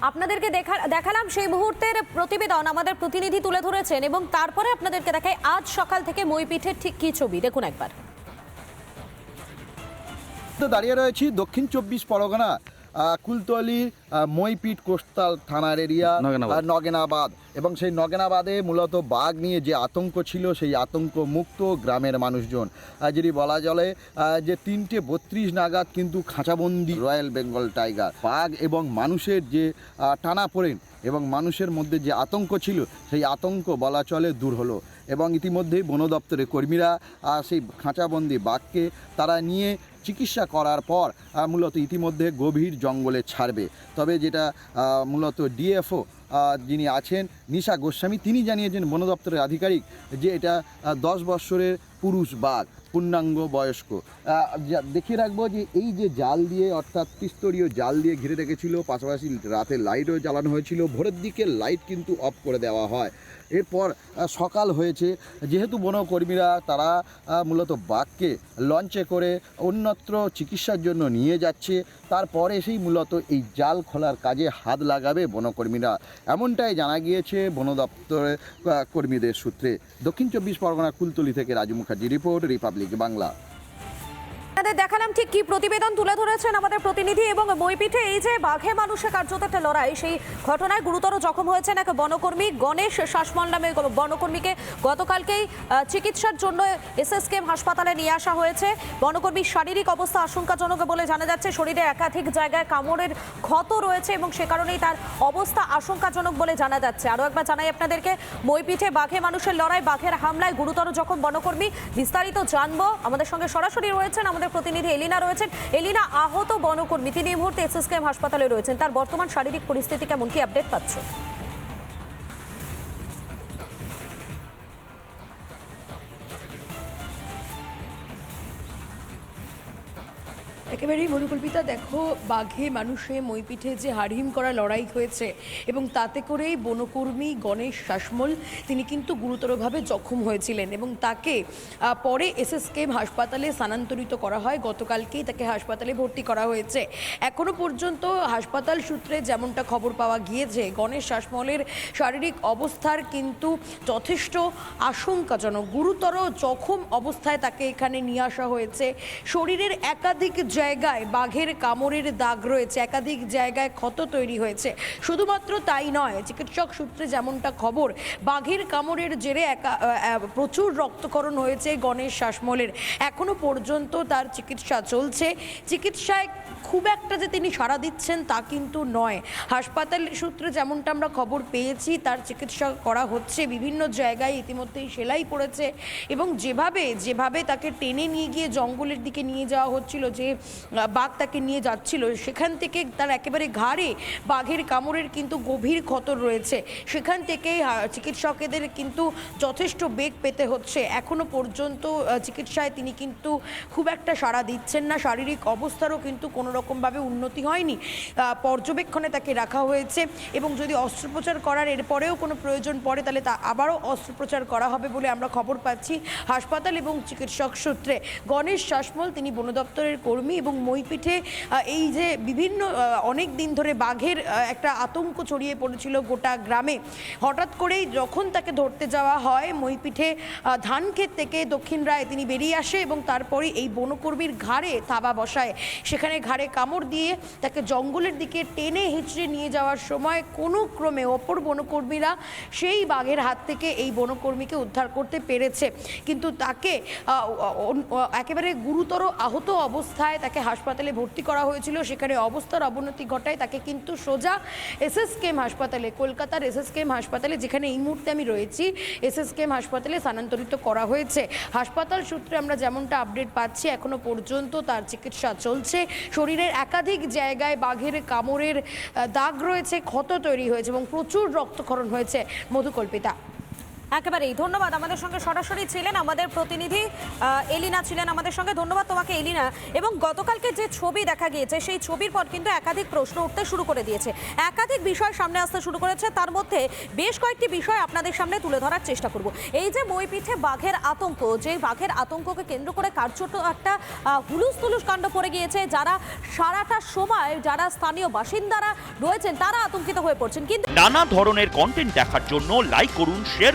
আপনাদেরকে দেখা দেখালাম সেই মুহূর্তের প্রতিবেদন আমাদের প্রতিনিধি তুলে ধরেছেন এবং তারপরে আপনাদেরকে দেখাই আজ সকাল থেকে মইপিঠের ঠিক কি ছবি। দেখুন একবার। তো দাঁড়িয়ে রয়েছি দক্ষিণ চব্বিশ পরগনা আহ, কুলতলি আহ, মইপিট কোস্তাল থানার এরিয়া নগেনাবাদ। এবং সেই নগেনাবাদে মূলত বাঘ নিয়ে যে আতঙ্ক ছিল, সেই আতঙ্ক মুক্ত গ্রামের মানুষজন। যদি বলা চলে যে তিনটে বত্রিশ নাগাদ কিন্তু খাঁচাবন্দি রয়্যাল বেঙ্গল টাইগার। বাঘ এবং মানুষের যে টানা পড়েন এবং মানুষের মধ্যে যে আতঙ্ক ছিল, সেই আতঙ্ক বলা চলে দূর হলো। এবং ইতিমধ্যেই বন দপ্তরের কর্মীরা সেই খাঁচাবন্দি বাঘকে তারা নিয়ে চিকিৎসা করার পর মূলত ইতিমধ্যে গভীর জঙ্গলে ছাড়বে। তবে যেটা মূলত ডিএফও যিনি আছেন, নিশা গোস্বামী, তিনি জানিয়েছেন বন দপ্তরের আধিকারিক যে এটা দশ বৎসরের পুরুষ বাঘ, পূর্ণাঙ্গ বয়স্ক। দেখিয়ে রাখব যে এই যে জাল দিয়ে, অর্থাৎ ত্রিস্তরীয় জাল দিয়ে ঘিরে রেখেছিল, পাশাপাশি রাতে লাইটও জ্বালানো হয়েছিল, ভোরের দিকে লাইট কিন্তু অফ করে দেওয়া হয়। এরপর সকাল হয়েছে, যেহেতু বনকর্মীরা তারা মূলত বাঘকে লঞ্চে করে অন্যত্র চিকিৎসার জন্য নিয়ে যাচ্ছে, তারপরে সেই মূলত এই জাল খোলার কাজে হাত লাগাবে বনকর্মীরা। এমনটাই জানা গিয়েছে বন দপ্তরের কর্মীদের সূত্রে। দক্ষিণ চব্বিশ পরগনা কুলতলি থেকে রাজু মুখার্জি রিপোর্ট রিপাবলিক বাংলা আপনাদের দেখালাম ঠিক কি প্রতিবেদন তুলে ধরেছেন আমাদের প্রতিনিধি এবং মইপিঠে এই যে বাঘে মানুষে কার্যত একটা লড়াই, সেই ঘটনায় গুরুতর জখম হয়েছেন এক বনকর্মী, গণেশ শাসমল নামে বনকর্মীকে গতকালকেই চিকিৎসার জন্য এসএসকেএম হাসপাতালে নিয়ে আসা হয়েছে। বনকর্মীর শারীরিক অবস্থা আশঙ্কাজনক বলে জানা যাচ্ছে, শরীরে একাধিক জায়গায় কামড়ের ক্ষত রয়েছে এবং সে কারণেই তার অবস্থা আশঙ্কাজনক বলে জানা যাচ্ছে। আরও একবার জানাই আপনাদেরকে মইপিঠে বাঘে মানুষের লড়াই, বাঘের হামলায় গুরুতর জখম বনকর্মী, বিস্তারিত জানব। আমাদের সঙ্গে সরাসরি রয়েছেন আমাদের প্রতিনিধি এলিনা রয়েছেন। এলিনা, আহত বনকর্মী, তিনি এই মুহূর্তে এসএসকেএম হাসপাতালে রয়েছেন। তার বর্তমান শারীরিক পরিস্থিতি কেমন? কি আপডেট পাচ্ছ? একেবারেই মরুকল্পিতা, দেখো, বাঘে, মানুষে, মইপিঠে যে হাড়হিম করা লড়াই হয়েছে এবং তাতে করেই বনকর্মী গণেশ শাসমল, তিনি কিন্তু গুরুতরভাবে জখম হয়েছিলেন এবং তাকে পরে এসএসকেএম হাসপাতালে স্থানান্তরিত করা হয়। গতকালকেই তাকে হাসপাতালে ভর্তি করা হয়েছে। এখনও পর্যন্ত হাসপাতাল সূত্রে যেমনটা খবর পাওয়া গিয়েছে, গণেশ শাসমলের শারীরিক অবস্থার কিন্তু যথেষ্ট আশঙ্কাজনক। গুরুতর জখম অবস্থায় তাকে এখানে নিয়ে আসা হয়েছে। শরীরের একাধিক জায়গায় বাঘের কামড়ের দাগ রয়েছে। একাধিক জায়গায় ক্ষত তৈরি হয়েছে। শুধুমাত্র তাই নয়, চিকিৎসক সূত্রে যেমনটা খবর, বাঘের কামড়ের জেরে একা- প্রচুর রক্তকরণ হয়েছে গণেশ শাসমলের এখনও পর্যন্ত তার চিকিৎসা চলছে। চিকিৎসায় খুব একটা যে তিনি সাড়া দিচ্ছেন তা কিন্তু নয়। হাসপাতাল সূত্রে যেমনটা আমরা খবর পেয়েছি, তার চিকিৎসা করা হচ্ছে। বিভিন্ন জায়গায় ইতিমধ্যেই সেলাই পড়েছে এবং যেভাবে যেভাবে তাকে টেনে নিয়ে গিয়ে জঙ্গলের দিকে নিয়ে যাওয়া হচ্ছিল যে বাঘ তাকে নিয়ে যাচ্ছিল। সেখান থেকে তার একেবারে ঘাড়ে বাঘের কামড়ের কিন্তু গভীর ক্ষত রয়েছে। সেখান থেকে চিকিৎসকেদের কিন্তু যথেষ্ট বেগ পেতে হচ্ছে। এখনও পর্যন্ত চিকিৎসায় তিনি কিন্তু খুব একটা সাড়া দিচ্ছেন না। শারীরিক অবস্থারও কিন্তু কোনো রকমভাবে উন্নতি হয়নি। পর্যবেক্ষণে তাকে রাখা হয়েছে এবং যদি অস্ত্রোপচার করার এরপরেও কোনো প্রয়োজন পড়ে, তাহলে তা আবারও অস্ত্রোপচার করা হবে বলে আমরা খবর পাচ্ছি। হাসপাতাল এবং চিকিৎসক সূত্রে গণেশ শাসমল, তিনি বন দপ্তরের কর্মী এবং মইপিঠে এই যে বিভিন্ন অনেক দিন ধরে বাঘের একটা আতঙ্ক ছড়িয়ে পড়েছিল গোটা গ্রামে। হঠাৎ করেই যখন তাকে ধরতে যাওয়া হয় মইপিঠে আহ, ধানক্ষেত থেকে দক্ষিণ রায় তিনি বেরিয়ে আসে এবং তারপরে এই বনকর্মীর ঘাড়ে থাবা বসায়। সেখানে ঘাড়ে কামড় দিয়ে তাকে জঙ্গলের দিকে টেনে হিঁচড়ে নিয়ে যাওয়ার সময় কোনো ক্রমে অপর বনকর্মীরা সেই বাঘের হাত থেকে এই বনকর্মীকে উদ্ধার করতে পেরেছে। কিন্তু তাকে একেবারে গুরুতর আহত অবস্থায় তাকে হাসপাতালে ভর্তি করা হয়েছিল। সেখানে অবস্থার অবনতি ঘটায় তাকে কিন্তু সোজা এসএসকেএম হাসপাতালে, কলকাতার এসএসকেএম হাসপাতালে, যেখানে এই মুহূর্তে আমি রয়েছি, এসএসকেএম হাসপাতালে স্থানান্তরিত করা হয়েছে। হাসপাতাল সূত্রে আমরা যেমনটা আপডেট পাচ্ছি, এখনও পর্যন্ত তার চিকিৎসা চলছে। শরীরের একাধিক জায়গায় বাঘের কামড়ের দাগ রয়েছে, ক্ষত তৈরি হয়েছে এবং প্রচুর রক্তক্ষরণ হয়েছে। মধুকল্পিতা। একেবারেই। ধন্যবাদ। আমাদের সঙ্গে সরাসরি ছিলেন আমাদের প্রতিনিধি এলিনা ছিলেন আমাদের সঙ্গে। ধন্যবাদ তোমাকে, এলিনা। এবং গতকালকে যে ছবি দেখা গিয়েছে, সেই ছবির পর কিন্তু একাধিক প্রশ্ন উঠতে শুরু করে দিয়েছে। একাধিক বিষয় সামনে আসতে শুরু করেছে। তার মধ্যে বেশ কয়েকটি বিষয় আপনাদের সামনে তুলে ধরার চেষ্টা করব। এই যে মইপিঠে বাঘের আতঙ্ক যে বাঘের আতঙ্ককে কেন্দ্র করে কার্যত একটা হুলুস তুলুস কাণ্ড পড়ে গিয়েছে, যারা সারাটা সময় যারা স্থানীয় বাসিন্দারা রয়েছেন, তারা আতঙ্কিত হয়ে পড়ছেন। কিন্তু নানা ধরনের কন্টেন্ট দেখার জন্য লাইক করুন শেয়ার